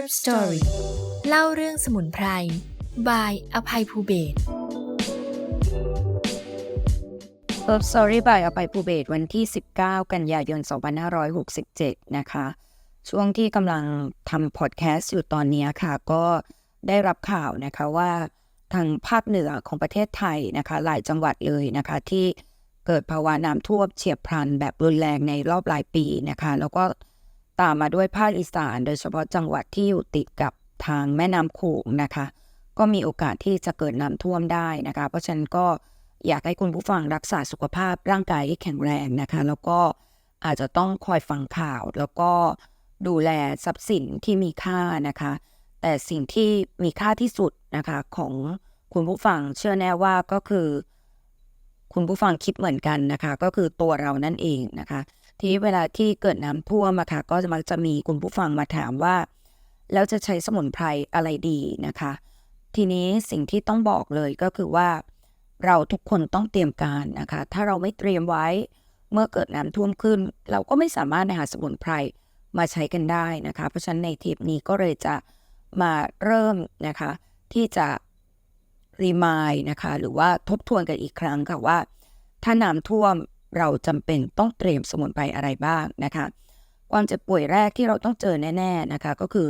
Herb Story เล่าเรื่องสมุนไพรบายอภัยภูเบศ Herb Story by อภัยภูเบศวันที่ 19 กันยายน 2567 นะคะ ช่วงที่กำลังทำพอดแคสต์อยู่ตอนนี้ค่ะ ก็ได้รับข่าวนะคะว่าทางภาคเหนือของประเทศไทยนะคะ หลายจังหวัดเลยนะคะที่เกิดภาวะน้ำท่วมเฉียบพลันแบบรุนแรงในรอบหลายปีนะคะ แล้วก็ ตามมาด้วยภาคอีสาน โดยเฉพาะจังหวัดที่อยู่ติดกับทางแม่น้ำโขงนะคะ ก็มีโอกาสที่จะเกิดน้ำท่วมได้นะคะ เพราะฉะนั้นก็อยากให้คุณผู้ฟังรักษาสุขภาพร่างกายให้แข็งแรงนะคะ แล้วก็อาจจะต้องคอยฟังข่าว แล้วก็ดูแลทรัพย์สินที่มีค่านะคะ แต่สิ่งที่มีค่าที่สุดนะคะของคุณผู้ฟังเชื่อแน่ว่าก็คือ คุณผู้ฟังคิดเหมือนกันนะคะ ก็คือตัวเรานั่นเองนะคะ ทีนี้เวลาที่เกิดน้ำท่วมอะค่ะก็จะมักจะมีคุณผู้ฟังมาถามว่า แล้วจะใช้สมุนไพรอะไรดีนะคะ ทีนี้สิ่งที่ต้องบอกเลยก็คือว่า เราทุกคนต้องเตรียมการนะคะ ถ้าเราไม่เตรียมไว้เมื่อเกิดน้ำท่วมขึ้น เราก็ไม่สามารถหาสมุนไพรมาใช้กันได้นะคะ เพราะฉะนั้นในเทปนี้ก็เลยจะมาเริ่มนะคะ ที่จะรีมายนะคะ หรือว่าทบทวนกันอีกครั้งค่ะว่า ถ้าน้ำท่วม เราจำเป็นต้องเตรียมสมุนไพรอะไรบ้างนะคะ ความเจ็บป่วยแรกที่เราต้องเจอแน่ๆนะคะก็คือ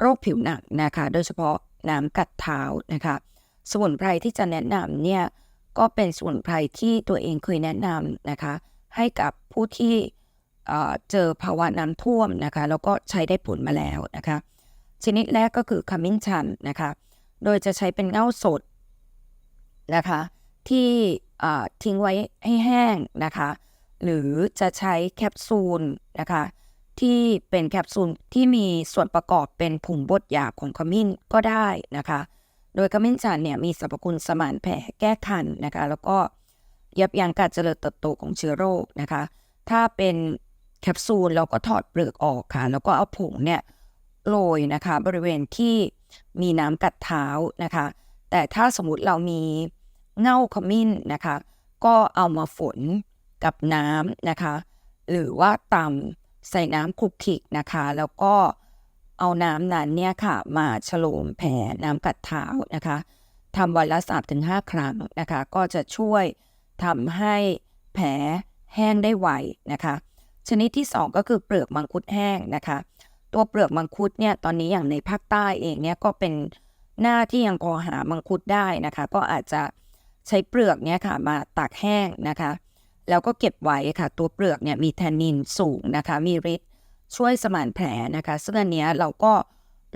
โรคผิวหนักนะคะ โดยเฉพาะน้ำกัดเท้านะคะ สมุนไพรที่จะแนะนำเนี่ยก็เป็นสมุนไพรที่ตัวเองเคยแนะนำนะคะ ให้กับผู้ที่เเจอภาวะน้ำท่วมนะคะ แล้วก็ใช้ได้ผลมาแล้วนะคะ ชนิดแรกก็คือขมิ้นชันนะคะ โดยจะใช้เป็นเง่าสดนะคะ ที่ทิ้งไว้ให้แห้งนะคะ หรือจะใช้แคปซูลนะคะ ที่เป็นแคปซูลที่มีส่วนประกอบเป็นผงบดหยาบของขมิ้นก็ได้นะคะ โดยขมิ้นชันเนี่ยมีสรรพคุณสมานแผลแก้คันนะคะ แล้วก็ยับยั้งการเจริญเติบโตของเชื้อโรคนะคะ ถ้าเป็นแคปซูลเราก็ถอดเปลือกออกค่ะ แล้วก็เอาผงเนี่ยโรยนะคะ บริเวณที่มีน้ำกัดเท้านะคะ แต่ถ้าสมมติเรามี เง่าขมิ้นนะคะ ก็เอามาฝนกับน้ำนะคะ หรือว่าตำใส่น้ำคลุกคลิกนะคะ แล้วก็เอาน้ำนั้นเนี่ยค่ะ มาฉโลมแผลน้ำกัดเท้านะคะทำวันละสามถึงห้าครั้งนะคะ ก็จะช่วยทำให้แผลแห้งได้ไวนะคะ ชนิดที่สองก็คือเปลือกมังคุดแห้งนะคะ ตัวเปลือกมังคุดเนี่ยตอนนี้อย่างในภาคใต้เองเนี่ยก็เป็นหน้าที่ยังพอหามังคุดได้นะคะ ก็อาจจะ ใช้เปลือกเนี่ยค่ะมาตากแห้งนะคะ แล้วก็เก็บไว้ค่ะ ตัวเปลือกเนี่ยมีแทนนินสูงนะคะ มีฤทธิ์ช่วยสมานแผลนะคะซึ่งอันเนี้ยเราก็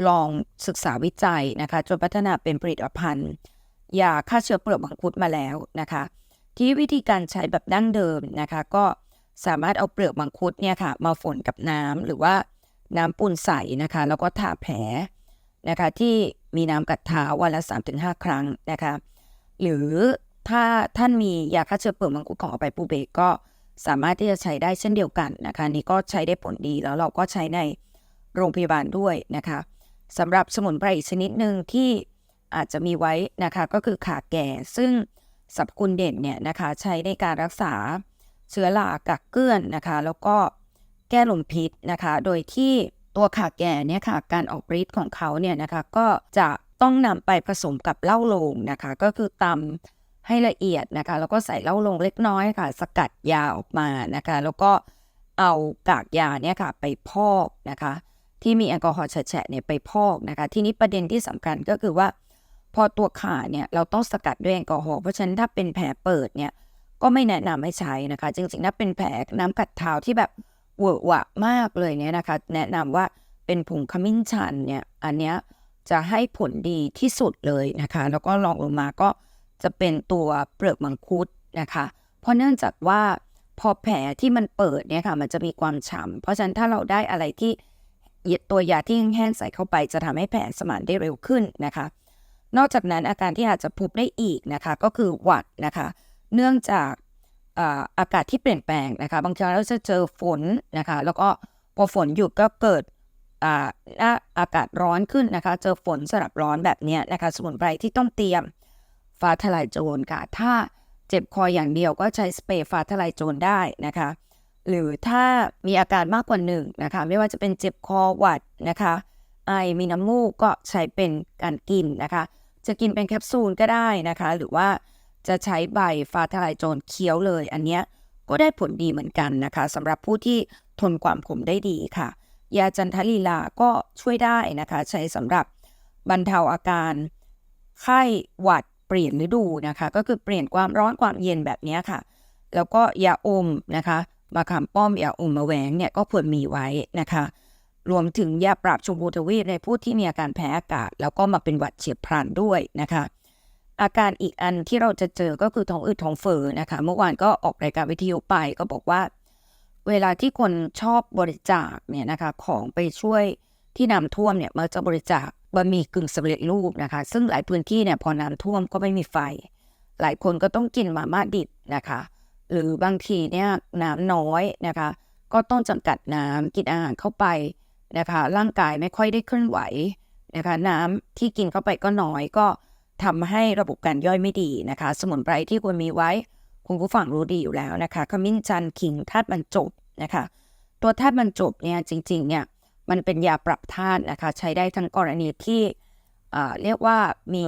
ลองศึกษาวิจัยนะคะ จนพัฒนาเป็นผลิตภัณฑ์ยาฆ่าเชื้อเปลือกมังคุดมาแล้วนะคะ ที่วิธีการใช้แบบดั้งเดิมนะคะ ก็สามารถเอาเปลือกมังคุดเนี่ยค่ะ มาฝนกับน้ำหรือว่าน้ำปูนใสนะคะ แล้วก็ทาแผลนะคะ ที่มีน้ำกัดเท้าวันละ 3-5 ครั้งนะคะ หรือถ้าท่านมียาฆ่าเชื้อเปลือกมังคุดของอไปปูเบกก็สามารถที่จะใช้ได้เช่นเดียวกันนะคะนี่ก็ใช้ได้ผลดีแล้วเราก็ใช้ในโรงพยาบาลด้วยนะคะสำหรับสมุนไพรอีกชนิดหนึ่งที่อาจจะมีไว้นะคะก็คือขาแก่ ซึ่งสรรพคุณเด่นเนี่ยนะคะใช้ในการรักษาเชื้อรากักเกลื่อนนะคะ แล้วก็แก้ลมพิษนะคะ โดยที่ตัวขาแก่เนี่ยค่ะการออกฤทธิ์ของเขาเนี่ยนะคะก็จะ ต้องนำไปผสมกับเหล้าโลงนะคะ ก็คือตำให้ละเอียดนะคะ แล้วก็ใส่เหล้าโลงเล็กน้อยค่ะ สกัดยาออกมานะคะ แล้วก็เอากากยาเนี่ยค่ะไปพอกนะคะ ที่มีแอลกอฮอล์แฉะเนี่ยไปพอกนะคะ ทีนี้ประเด็นที่สำคัญก็คือว่า พอตัวขาเนี่ยเราต้องสกัดด้วยแอลกอฮอล์เพราะฉะนั้นถ้าเป็นแผลเปิดเนี่ยก็ไม่แนะนำให้ใช้นะคะ จริงๆถ้าเป็นแผลน้ำกัดเท้าที่แบบเวอะหวะมากเลยเนี่ยนะคะ แนะนำว่าเป็นผงขมิ้นชันเนี่ยอันเนี้ย จะให้ผลดีที่สุดเลยนะคะ แล้วก็ลองลงมาก็จะเป็นตัวเปลือกมังคุดนะคะ เพราะเนื่องจากว่าพอแผลที่มันเปิดเนี่ยค่ะ มันจะมีความฉ่ำเพราะฉะนั้นถ้าเราได้อะไรที่ตัวยาที่แห้งๆใส่เข้าไป จะทำให้แผลสมานได้เร็วขึ้นนะคะ นอกจากนั้นอาการที่อาจจะพบได้อีกนะคะ ก็คือหวัดนะคะ เนื่องจากอากาศที่เปลี่ยนแปลงนะคะ บางครั้งเราจะเจอฝนนะคะ แล้วก็พอฝนหยุดก็เกิด อ่าอากาศร้อนขึ้นนะคะ เจอฝนสลับร้อนแบบนี้นะคะ สมุนไพรที่ต้องเตรียมฟ้าทลายโจรค่ะ ถ้าเจ็บคออย่างเดียวก็ใช้สเปรย์ฟ้าทลายโจรได้นะคะ หรือถ้ามีอาการมากกว่าหนึ่งนะคะ ไม่ว่าจะเป็นเจ็บคอหวัดนะคะ ไอมีน้ำมูกก็ใช้เป็นการกินนะคะ จะกินเป็นแคปซูลก็ได้นะคะ หรือว่าจะใช้ใบฟ้าทลายโจรเคี้ยวเลย อันเนี้ยก็ได้ผลดีเหมือนกันนะคะสำหรับผู้ที่ทนความขมได้ดีค่ะ ยาจันทลีลาก็ช่วยได้นะคะ ใช้สำหรับบรรเทาอาการไข้หวัดเปลี่ยนฤดูนะคะ ก็คือเปลี่ยนความร้อนความเย็นแบบนี้ค่ะ แล้วก็ยาอมนะคะมะขามป้อมยาอมมะแหวงเนี่ยก็ควรมีไว้นะคะ รวมถึงยาปรับชมพูทวีปในผู้ที่มีอาการแพ้อากาศ แล้วก็มาเป็นหวัดเฉียบพลันด้วยนะคะ อาการอีกอันที่เราจะเจอก็คือท้องอืดท้องเฟ้อนะคะ เมื่อวานก็ออกรายการวิทยุไปก็บอกว่า เวลาที่คนชอบบริจาคเนี่ยนะคะของไปช่วยที่น้ำท่วมเนี่ยมักจะบริจาคบะหมี่กึ่งสำเร็จรูปนะคะ ซึ่งหลายพื้นที่เนี่ยพอน้ำท่วมก็ไม่มีไฟ หลายคนก็ต้องกินมาม่าดิบนะคะ หรือบางทีเนี่ยน้ำน้อยนะคะ ก็ต้องจำกัดน้ำกินอาหารเข้าไปนะคะ ร่างกายไม่ค่อยได้เคลื่อนไหวนะคะ น้ำที่กินเข้าไปก็น้อยก็ทำให้ระบบการย่อยไม่ดีนะคะ สมุนไพรที่ควรมีไว้ คุณผู้ฟังรู้ดีอยู่แล้วนะคะขมิ้นชันขิงธาตุบรรจบนะคะ ตัวธาตุบรรจบเนี่ยจริงๆเนี่ยมันเป็นยาปรับธาตุนะคะ ใช้ได้ทั้งกรณีที่เรียกว่ามี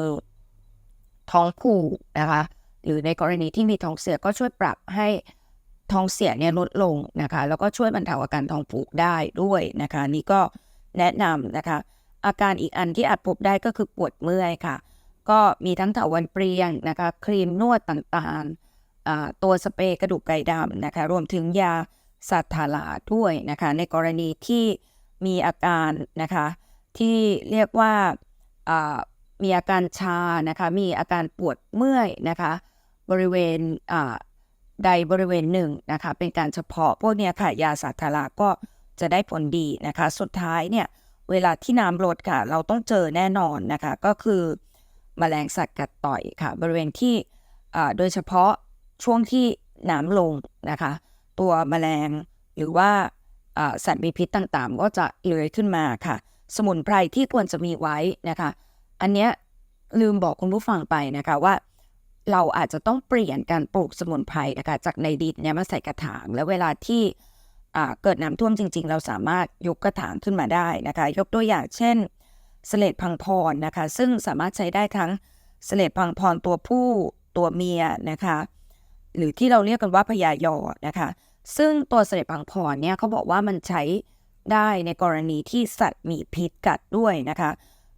ท้องผูกนะคะหรือในกรณีที่มีท้องเสียก็ช่วยปรับให้ท้องเสียเนี่ยลดลงนะคะ แล้วก็ช่วยบรรเทาอาการท้องผูกได้ด้วยนะคะ นี่ก็แนะนำนะคะ อาการอีกอันที่อาจพบได้ก็คือปวดเมื่อยค่ะ ก็มีทั้งถาวันเปรียงนะคะ ครีมนวดต่างๆ ตัวสเปรย์กระดูกไก่ดำนะคะรวมถึงยาสัตทาลาด้วยนะคะในกรณีที่มีอาการนะคะที่เรียกว่ามีอาการชานะคะมีอาการปวดเมื่อยนะคะบริเวณใดบริเวณหนึ่งนะคะเป็นการเฉพาะพวกเนี้ยค่ะยาสัตทาลาก็จะได้ผลดีนะคะสุดท้ายเนี่ยเวลาที่น้ำลดค่ะ เราต้องเจอแน่นอนนะคะก็คือแมลงสัตว์กัดต่อยค่ะ บริเวณที่โดยเฉพาะ ช่วงที่น้ำลงนะคะ ตัวแมลงหรือว่าอ่าสัตว์มีพิษต่างๆ ก็จะเลื้อยขึ้นมาค่ะ สมุนไพรที่ควรจะมีไว้นะคะ อันเนี้ยลืมบอกคุณผู้ฟังไปนะคะว่า เราอาจจะต้องเปลี่ยนการปลูกสมุนไพรนะคะจากในดินเนี่ยมาใส่กระถาง แล้วเวลาที่เกิดน้ำท่วมจริง ๆ เราสามารถยกกระถางขึ้นมาได้นะคะ ยกตัวอย่างเช่นสเสลดพังพรนะคะ ซึ่งสามารถใช้ได้ทั้งสเสลดพังพรตัวผู้ตัวเมียนะคะ หรือที่เราเรียกกันว่าพญายอนะคะ ซึ่งตัวเสลดพังพรเนี่ยเขาบอกว่ามันใช้ได้ในกรณีที่สัตว์มีพิษกัดด้วยนะคะ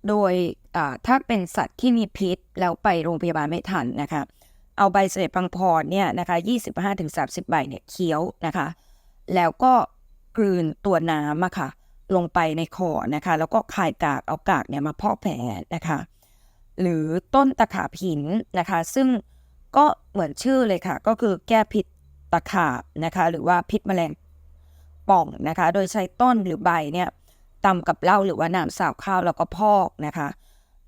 โดยถ้าเป็นสัตว์ที่มีพิษแล้วไปโรงพยาบาลไม่ทันนะคะ เอาใบเสลดพังพรเนี่ยนะคะ25-30 ใบเนี่ยเคี้ยวนะคะ แล้วก็กลืนตัวน้ำอะค่ะลงไปในคอนะคะ แล้วก็คายกากเอากากเนี่ยมาพอกแผลนะคะ หรือต้นตะขาบหินนะคะ ซึ่ง ก็เหมือนชื่อเลยค่ะ ก็คือแก้พิษตะขาบนะคะ หรือว่าพิษแมลงป่องนะคะ โดยใช้ต้นหรือใบเนี่ยตำกับเหล้าหรือว่าน้ำสาวข้าวแล้วก็พอกนะคะ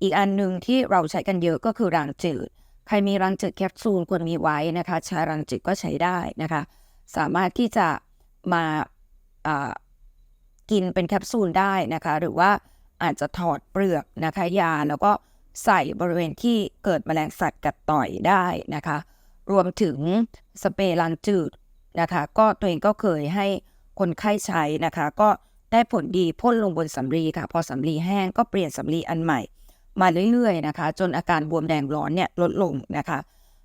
อีกอันหนึ่งที่เราใช้กันเยอะก็คือรางจืด ใครมีรังจืดแคปซูลควรมีไว้นะคะ ใชารังจืดก็ใช้ได้นะคะ สามารถที่จะมาอ่ากินเป็นแคปซูลได้นะคะ หรือว่าอาจจะถอดเปลือกนะคะ ยาแล้วก็ ใส่บริเวณที่เกิดแมลงสัตว์กัดต่อยได้นะคะ รวมถึงสเปรย์ล้างจืดนะคะ ก็ตัวเองก็เคยให้คนไข้ใช้นะคะ ก็ได้ผลดีพ่นลงบนสำลีค่ะ พอสำลีแห้งก็เปลี่ยนสำลีอันใหม่ มาเรื่อยๆนะคะ จนอาการบวมแดงร้อนเนี่ยลดลงนะคะ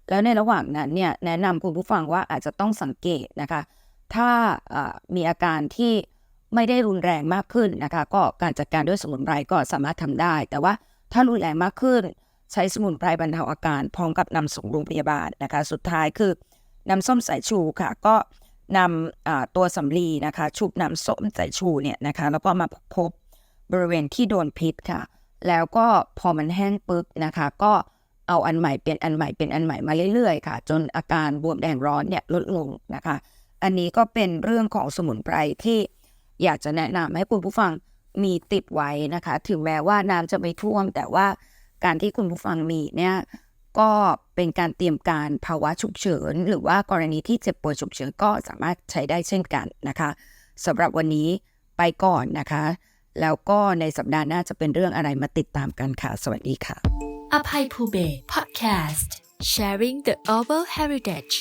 แล้วในระหว่างนั้นเนี่ยแนะนำคุณผู้ฟังว่าอาจจะต้องสังเกตนะคะ ถ้าอ่ามีอาการที่ไม่ได้รุนแรงมากขึ้นนะคะ ก็การจัดการด้วยสมุนไพรก็สามารถทำได้แต่ว่า ถ้ารุนแรงมากขึ้น ใช้สมุนไพรบรรเทาอาการ พร้อมกับนำส่งโรงพยาบาลนะคะ สุดท้ายคือน้ำส้มสายชูค่ะ ก็นำตัวสำลีนะคะ ชุบน้ำส้มสายชูเนี่ยนะคะ แล้วก็มาพบบริเวณที่โดนพิษค่ะ แล้วก็พอมันแห้งปึ๊บนะคะ ก็เอาอันใหม่เป็นอันใหม่เป็นอันใหม่มาเรื่อยๆค่ะ จนอาการบวมแดงร้อนเนี่ยลดลงนะคะ อันนี้ก็เป็นเรื่องของสมุนไพรที่อยากจะแนะนำให้คุณผู้ฟัง มีติดไว้นะคะ ถึงแม้ว่าน้ำจะไม่ท่วม แต่ว่าการที่คุณผู้ฟังมีเนี่ยก็เป็นการเตรียมการภาวะฉุกเฉิน หรือว่ากรณีที่เจ็บป่วยฉุกเฉินก็สามารถใช้ได้เช่นกันนะคะสำหรับวันนี้ไปก่อนนะคะ แล้วก็ในสัปดาห์หน้าจะเป็นเรื่องอะไรมาติดตามกันค่ะ สวัสดีค่ะอภัยภูเบศ Podcast Sharing the Oval Heritage